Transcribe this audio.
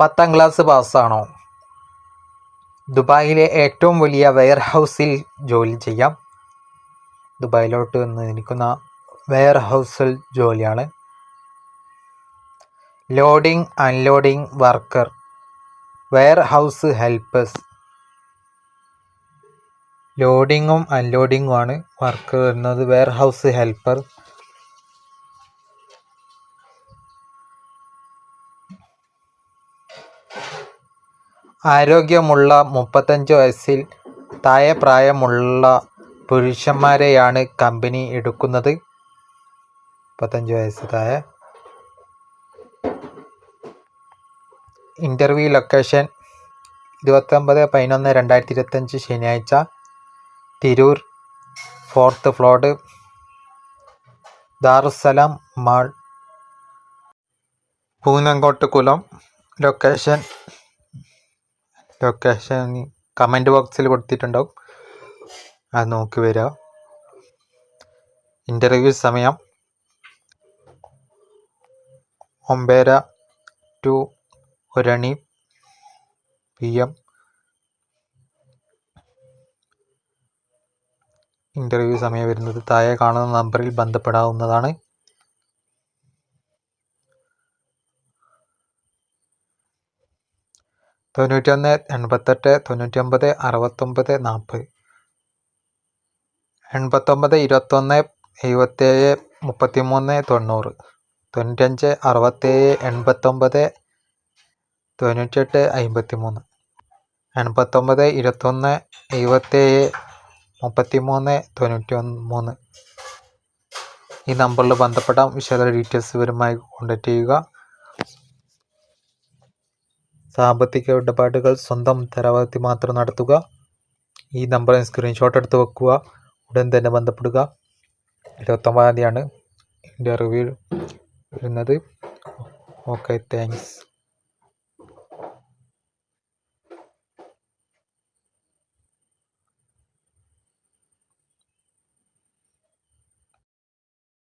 പത്താം ക്ലാസ് പാസ്സാണോ? ദുബായിലെ ഏറ്റവും വലിയ വെയർ ഹൗസിൽ ജോലി ചെയ്യാം. ദുബായിലോട്ട് വന്ന് നിൽക്കുന്ന വെയർ ഹൗസിൽ ജോലിയാണ്. Loading unloading worker warehouse helpers. ലോഡിങ്ങും അൺലോഡിങ്ങും ആണ്. വർക്ക് വരുന്നത് വെയർ ഹൗസ് ഹെൽപ്പർ. ആരോഗ്യമുള്ള മുപ്പത്തഞ്ച് വയസ്സിൽ താഴെ പ്രായമുള്ള പുരുഷന്മാരെയാണ് കമ്പനി എടുക്കുന്നത്. മുപ്പത്തഞ്ച് വയസ്സ് താഴെ. ഇന്റർവ്യൂ ലൊക്കേഷൻ ഇരുപത്തൊമ്പത് പതിനൊന്ന് രണ്ടായിരത്തി ഇരുപത്തഞ്ച് ശനിയാഴ്ച Tirur fourth floor Darussalam mall. പൂനങ്കോട്ട് കുളം ലൊക്കേഷൻ ലൊക്കേഷൻ കമന്റ് ബോക്സിൽ കൊടുത്തിട്ടുണ്ടാവും. അത് നോക്കി വരിക ഇന്റർവ്യൂ സമയം ഒമ്പേര ടു ഒരണി പി എം ഇന്റർവ്യൂ സമയം വരുന്നത് താഴെ കാണുന്ന നമ്പറിൽ ബന്ധപ്പെടാവുന്നതാണ്. തൊണ്ണൂറ്റൊന്ന് എൺപത്തെട്ട് തൊണ്ണൂറ്റൊമ്പത് അറുപത്തൊമ്പത് നാൽപ്പത്. എൺപത്തൊമ്പത് ഇരുപത്തൊന്ന് എഴുപത്തേഴ് മുപ്പത്തിമൂന്ന് തൊണ്ണൂറ്. തൊണ്ണൂറ്റഞ്ച് അറുപത്തേഴ് എൺപത്തൊമ്പത് തൊണ്ണൂറ്റെട്ട് അമ്പത്തി മൂന്ന് എൺപത്തൊമ്പത് ഇരുപത്തൊന്ന് എഴുപത്തേഴ് മുപ്പത്തി മൂന്ന് തൊണ്ണൂറ്റി മൂന്ന് ഈ നമ്പറിൽ ബന്ധപ്പെടാം. വിശദ ഡീറ്റെയിൽസ് വരുമായി കോൺടാക്റ്റ് ചെയ്യുക. സാമ്പത്തിക ഇടപാടുകൾ സ്വന്തം ഉത്തരവാദിത്തം മാത്രം നടത്തുക. ഈ നമ്പറിൽ സ്ക്രീൻഷോട്ട് എടുത്ത് വെക്കുക. ഉടൻ തന്നെ ബന്ധപ്പെടുക. ഇരുപത്തൊമ്പതാം തീയതിയാണ് ഇന്റർവ്യൂ വരുന്നത്. Okay thanks